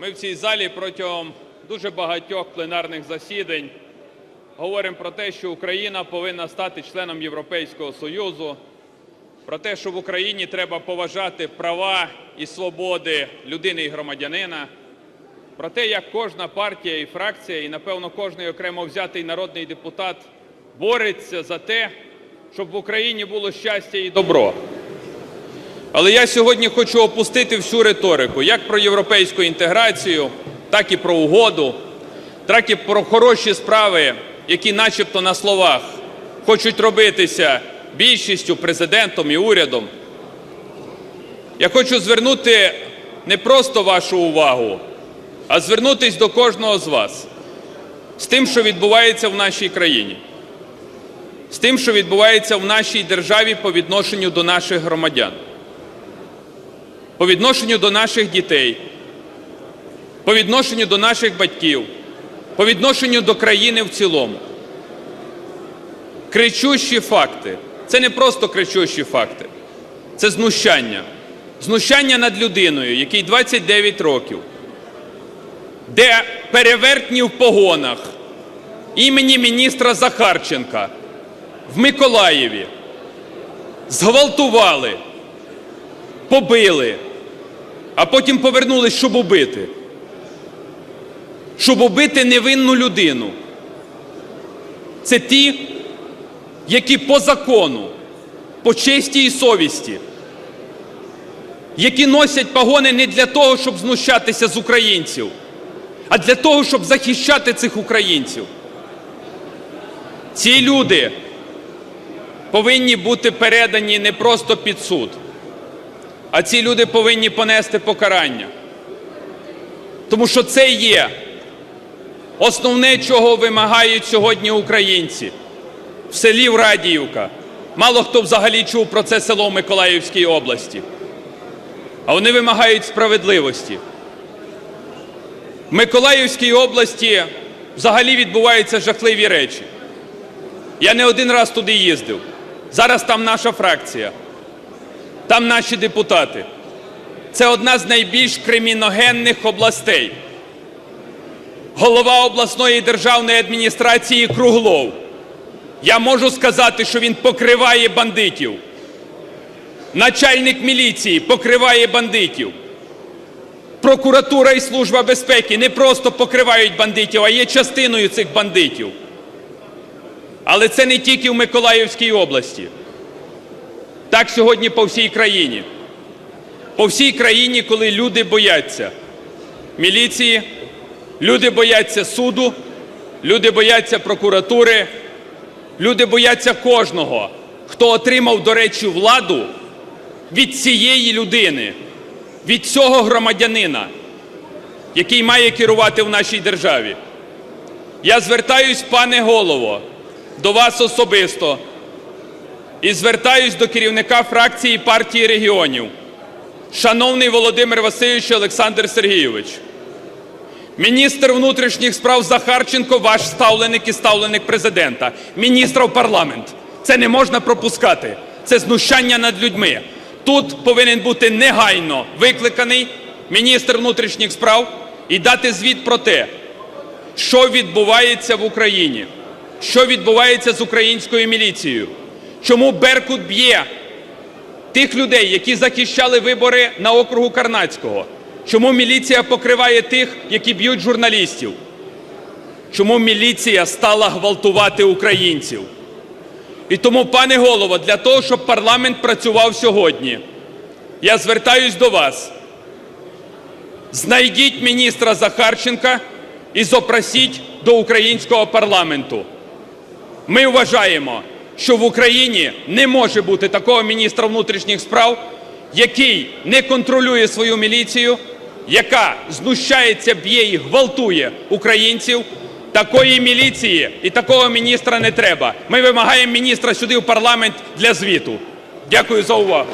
Ми в цій залі протягом дуже багатьох пленарних засідань говоримо про те, що Україна повинна стати членом Європейського Союзу, про те, що в Україні треба поважати права і свободи людини і громадянина, про те, як кожна партія і фракція, і, напевно, кожний окремо взятий народний депутат бореться за те, щоб в Україні було щастя і добро. Але я сьогодні хочу опустити всю риторику як про європейську інтеграцію, так і про угоду, так і про хороші справи, які начебто на словах хочуть робитися більшістю, президентом і урядом. Я хочу звернути не просто вашу увагу, а звернутися до кожного з вас з тим, що відбувається в нашій країні, з тим, що відбувається в нашій державі по відношенню до наших громадян по відношенню до наших дітей, по відношенню до наших батьків, по відношенню до країни в цілому. Кричущі факти. Це не просто кричущі факти, це знущання. Знущання над людиною, якій 29 років, де перевертні в погонах імені міністра Захарченка в Миколаєві зґвалтували, побили, а потім повернулись, щоб убити. Щоб убити невинну людину. Це ті, які по закону, по честі і совісті, які носять погони не для того, щоб знущатися з українців, а для того, щоб захищати цих українців. Ці люди повинні бути передані не просто під суд, а ці люди повинні понести покарання. Тому що це є основне, чого вимагають сьогодні українці в селі Врадіївка. Мало хто взагалі чув про це село Миколаївській області. А вони вимагають справедливості. В Миколаївській області взагалі відбуваються жахливі речі. Я не один раз туди їздив. Зараз там наша фракція, там наші депутати. Це одна з найбільш криміногенних областей. Голова обласної державної адміністрації Круглов. Я можу сказати, що він покриває бандитів. Начальник міліції покриває бандитів. Прокуратура і Служба безпеки не просто покривають бандитів, а є частиною цих бандитів. Але це не тільки в Миколаївській області. Так сьогодні по всій країні. По всій країні, коли люди бояться міліції, люди бояться суду, люди бояться прокуратури, люди бояться кожного, хто отримав, до речі, владу від цієї людини, від цього громадянина, який має керувати в нашій державі. Я звертаюсь, пане голово, до вас особисто і звертаюсь до керівника фракції партії регіонів, шановний Володимир Васильович Олександр Сергійович. Міністр внутрішніх справ Захарченко ваш ставленик і ставленик президента, міністра в парламент. Це не можна пропускати. Це знущання над людьми. Тут повинен бути негайно викликаний міністр внутрішніх справ і дати звіт про те, що відбувається в Україні, що відбувається з українською міліцією, чому Беркут б'є тих людей, які захищали вибори на округу Карнацького, чому міліція покриває тих, які б'ють журналістів, чому міліція стала гвалтувати українців. І тому, пане голово, для того, щоб парламент працював сьогодні, я звертаюсь до вас. Знайдіть міністра Захарченка і запросіть до українського парламенту. Ми вважаємо, що в Україні не може бути такого міністра внутрішніх справ, який не контролює свою міліцію, яка знущається, б'є і гвалтує українців. Такої міліції і такого міністра не треба. Ми вимагаємо міністра сюди в парламент для звіту. Дякую за увагу.